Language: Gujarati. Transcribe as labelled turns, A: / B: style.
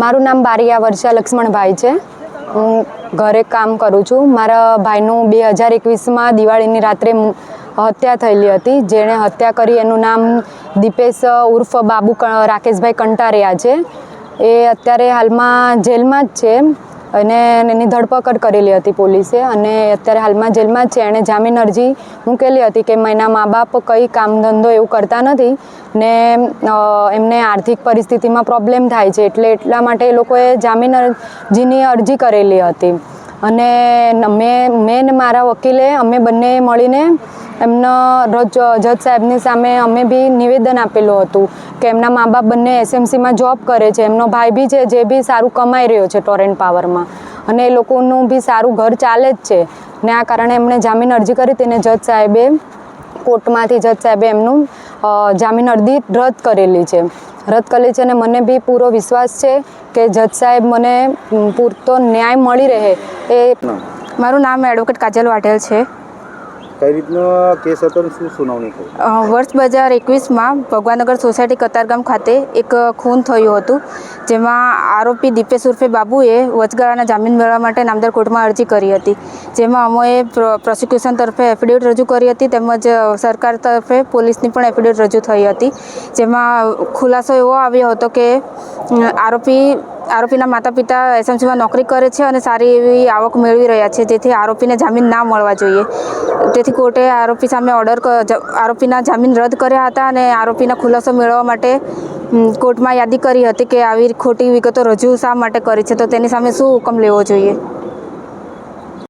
A: મારું નામ બારિયા વર્ષા લક્ષ્મણભાઈ છે. હું ઘરે કામ કરું છું. મારા ભાઈનું બે હજાર એકવીસમાં દિવાળીની રાત્રે હત્યા થયેલી હતી. જેણે હત્યા કરી એનું નામ દીપેશ, ઉર્ફ, બાબુ રાકેશભાઈ કંટારિયા છે. એ અત્યારે હાલમાં જેલમાં જ છે. અને એની ધરપકડ કરેલી હતી પોલીસે. અને અત્યારે હાલમાં જેલમાં જ છે. એણે જામીન અરજી મૂકેલી હતી કે એના મા બાપ કંઈ કામ ધંધો એવું કરતા નથી ને એમને આર્થિક પરિસ્થિતિમાં પ્રોબ્લેમ થાય છે. એટલે એટલા માટે એ લોકોએ જામીન અરજીની અરજી કરેલી હતી. અને મેં મેં મારા વકીલે અમે બંને મળીને એમનો રોજ જજ સાહેબની સામે અમે બી નિવેદન આપેલું હતું કે એમના મા બાપ બંને એસએમસીમાં જોબ કરે છે. એમનો ભાઈ બી છે જે બી સારું કમાઈ રહ્યો છે ટોરેન્ટ પાવરમાં અને એ લોકોનું બી સારું ઘર ચાલે જ છે. ને આ કારણે એમણે જામીન અરજી કરી તેને જજ સાહેબે કોર્ટમાંથી જજ સાહેબે એમનું જામીન અરજી રદ કરેલી છે. રદ કરેલી છે અને મને બી પૂરો વિશ્વાસ છે કે જજ સાહેબ મને પૂરતો ન્યાય મળી રહે એ
B: મારું નામ એડવોકેટ કાજલ વાઢેલ છે.
C: કઈ રીતનો કેસ હતો શું સુનાવણી થઈ?
B: વર્ષ બે હજાર એકવીસમાં ભગવાનનગર સોસાયટી કતારગામ ખાતે એક ખૂન થયું હતું, જેમાં આરોપી દીપેશ ઉર્ફે બાબુએ વચગાળાના જામીન મેળવવા માટે નામદાર કોર્ટમાં અરજી કરી હતી. જેમાં અમોએ પ્રોસિક્યુશન તરફે એફિડેવિટ રજૂ કરી હતી, તેમજ સરકાર તરફે પોલીસની પણ એફિડેવિટ રજૂ થઈ હતી. જેમાં ખુલાસો એવો આવ્યો હતો કે આરોપી આરોપીના માતા પિતા એસએમસીમાં નોકરી કરે છે અને સારી એવી આવક મેળવી રહ્યા છે. જેથી આરોપીને જામીન ના મળવા જોઈએ. તેથી કોર્ટે આરોપી સામે ઓર્ડર આરોપીના જામીન રદ કર્યા હતા અને આરોપીના ખુલાસો મેળવવા માટે કોર્ટમાં યાદી કરી હતી કે આવી ખોટી વિગતો રજૂ શા માટે કરી છે. તો તેની સામે શું હુકમ લેવો જોઈએ?